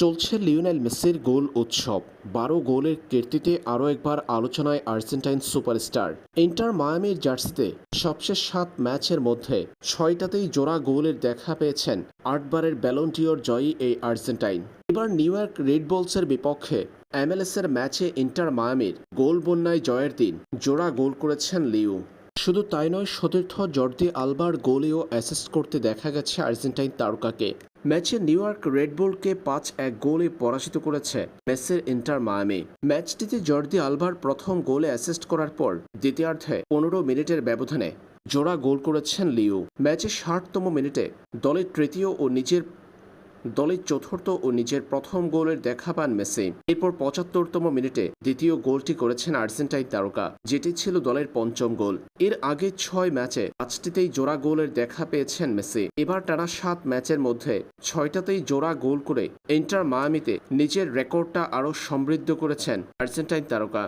চলছে লিওনেল মেসির গোল উৎসব। বারো গোলের কীর্তিতে আরও একবার আলোচনায় আর্জেন্টাইন সুপারস্টার। ইন্টার মায়ামির জার্সিতে সবশেষ সাত ম্যাচের মধ্যে ছয়টাতেই জোড়া গোলের দেখা পেয়েছেন আটবারের ব্যালন্টিওর জয়ী এই আর্জেন্টাইন। এবার নিউ ইয়র্ক রেড বলসের বিপক্ষে এমএলএসের ম্যাচে ইন্টার মায়ামির গোল বন্যায় জয়ের দিন জোড়া গোল করেছেন লিউ শুধু তাই নয়, সতীর্থ জর্দি আলবার গোলেও অ্যাসিস্ট করতে দেখা গেছে আর্জেন্টাইন তারকাকে। ম্যাচে নিউ ইয়র্ক রেডবুলকে পাঁচ এক গোলে পরাজিত করেছে মেসির ইন্টার মায়ামি। ম্যাচটিতে জর্দি আলভার প্রথম গোলে অ্যাসিস্ট করার পর দ্বিতীয়ার্ধে পনেরো মিনিটের ব্যবধানে জোড়া গোল করেছেন লিও ম্যাচের ষাটতম মিনিটে দলের তৃতীয় ও নিজের দলের চতুর্থ ও নিজের প্রথম গোলের দেখা পান মেসি। এরপর পঁচাত্তরতম মিনিটে দ্বিতীয় গোলটি করেছেন আর্জেন্টাইন তারকা, যেটি ছিল দলের পঞ্চম গোল। এর আগে ছয় ম্যাচে পাঁচটিতেই জোড়া গোলের দেখা পেয়েছেন মেসি। এবার টানা সাত ম্যাচের মধ্যে ছয়টাতেই জোড়া গোল করে ইন্টার মায়ামিতে নিজের রেকর্ডটা আরও সমৃদ্ধ করেছেন আর্জেন্টাইন তারকা।